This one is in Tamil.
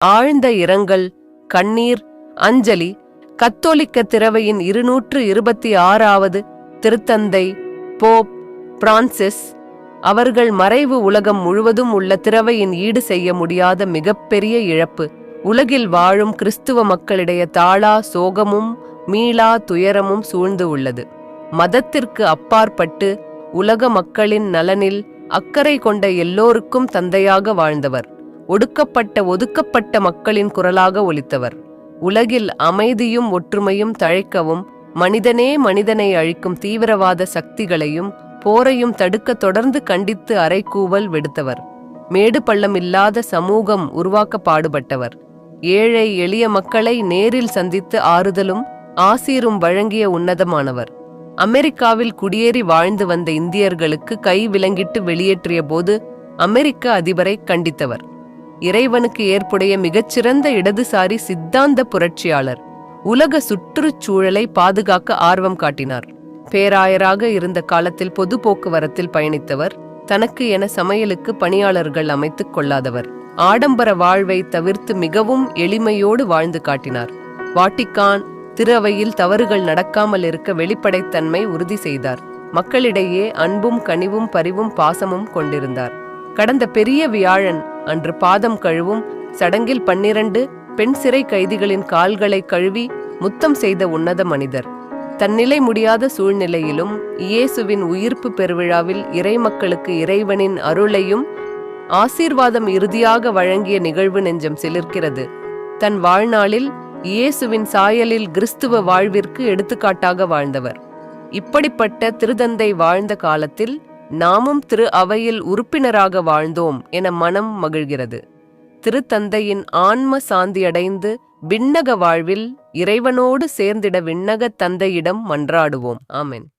ஆழ்ந்த இரங்கல் கண்ணீர் அஞ்சலி கத்தோலிக்க திரவையின் இருநூற்று இருபத்தி ஆறாவது திருத்தந்தை போப் பிரான்சிஸ் அவர்கள் மறைவு உலகம் முழுவதும் உள்ள திரவையின் ஈடு செய்ய முடியாத மிகப்பெரிய இழப்பு. உலகில் வாழும் கிறிஸ்துவ மக்களிடைய தாளா சோகமும் மீளா துயரமும் சூழ்ந்து உள்ளது. மதத்திற்கு அப்பாற்பட்டு உலக மக்களின் நலனில் அக்கறை கொண்ட எல்லோருக்கும் தந்தையாக வாழ்ந்தவர். ஒடுக்கப்பட்ட ஒதுக்கப்பட்ட மக்களின் குரலாக ஒலித்தவர். உலகில் அமைதியும் ஒற்றுமையும் தழைக்கவும் மனிதனே மனிதனை அழிக்கும் தீவிரவாத சக்திகளையும் போரையும் தடுக்க தொடர்ந்து கண்டித்து அறைகூவல் விடுத்தவர். மேடு பள்ளம் இல்லாத சமூகம் உருவாக்க பாடுபட்டவர். ஏழை எளிய மக்களை நேரில் சந்தித்து ஆறுதலும் ஆசீரும் வழங்கிய உன்னதமானவர். அமெரிக்காவில் குடியேறி வாழ்ந்து வந்த இந்தியர்களுக்கு கை விலங்கிட்டு வெளியேற்றிய போது அமெரிக்க அதிபரை கண்டித்தவர். இறைவனுக்கு ஏற்புடைய மிகச்சிறந்த இடதுசாரி சித்தாந்த புரட்சியாளர் உலக சுற்றுச்சூழலை பாதுகாக்க ஆர்வம் காட்டினார். பேராயராக இருந்த காலத்தில் பொது போக்குவரத்தில் பயணித்தவர் தனக்கு என சமையலுக்கு பணியாளர்கள் அமைத்துக் கொள்ளாதவர் ஆடம்பர வாழ்வை தவிர்த்து மிகவும் எளிமையோடு வாழ்ந்து காட்டினார். வாட்டிக்கான் திறவையில் தவறுகள் நடக்காமல் இருக்க வெளிப்படைத்தன்மை உறுதி செய்தார். மக்களிடையே அன்பும் கனிவும் பரிவும் பாசமும் கொண்டிருந்தார். கடந்த பெரிய வியாழன் அன்று பாதம் கழுவும் சடங்கில் பன்னிரண்டு பெண் சிறை கைதிகளின் கால்களை கழுவி முத்தம் செய்த உன்னத மனிதர். தன்னிலை முடியாத சூழ்நிலையிலும் இயேசுவின் உயிர்ப்பு பெருவிழாவில் இறைமக்களுக்கு இறைவனின் அருளையும் ஆசீர்வாதம் இறுதியாக வழங்கிய நிகழ்வு நெஞ்சம் சிலிர்க்கிறது. தன் வாழ்நாளில் இயேசுவின் சாயலில் கிறிஸ்துவ வாழ்விற்கு எடுத்துக்காட்டாக வாழ்ந்தவர். இப்படிப்பட்ட திருதந்தை வாழ்ந்த காலத்தில் நாமும் திரு அவையில் உறுப்பினராக வாழ்ந்தோம் என மனம் மகிழ்கிறது. திருத்தந்தையின் ஆன்ம சாந்தியடைந்து விண்ணக வாழ்வில் இறைவனோடு சேர்ந்திட விண்ணகத் தந்தையிடம் மன்றாடுவோம். ஆமென்.